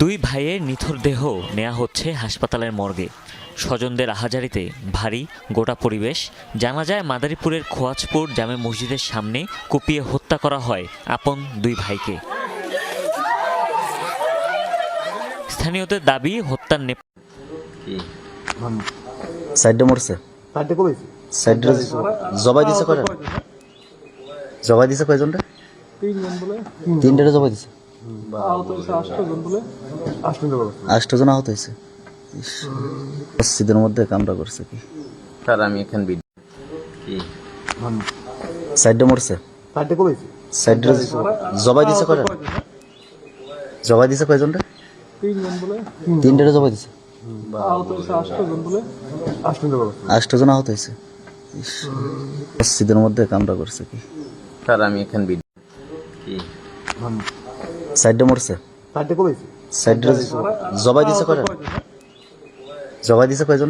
দুই ভাইয়ের নিথর দেহ নেওয়া হচ্ছে হাসপাতালের মর্গে। স্বজনদের আহাজারিতে ভারী গোটা পরিবেশ। জানা যায় মাদারীপুরের খোয়াজপুর জামে মসজিদের সামনে কুপিয়ে হত্যা করা হয় আপন দুই ভাইকে। স্থানীয়দের দাবি হত্যার নেপ সাইডে মরছে। সাইডে জবাই দিছে কয়টা জবাই দিছে কয়জন বলে? তিনটারে জবাই দিছে। আহত হয়েছে আটজন বলে আটজন বলে। আষ্ট জন আহত হয়েছে। মসজিদের মধ্যে কামড়া করছে কি? স্যার আমি এখানে বিড কি? সাইডে মরছে? সাইডে জবাই দিছে কয়টা জবাই দিছে। কয়জন রে তিনজন বলে। তিনটারে জবাই দিছে? আহত হয়েছে আটজন বলে। আটজন বলে আষ্ট জন আহত হয়েছে? মসজিদের মধ্যে কামড়া করছে কি? স্যার আমি এখানে বিড কি? সাইডে মরছে। সাইডে জবাই দিছে কয়জন? জবাই দিছে কয়জন?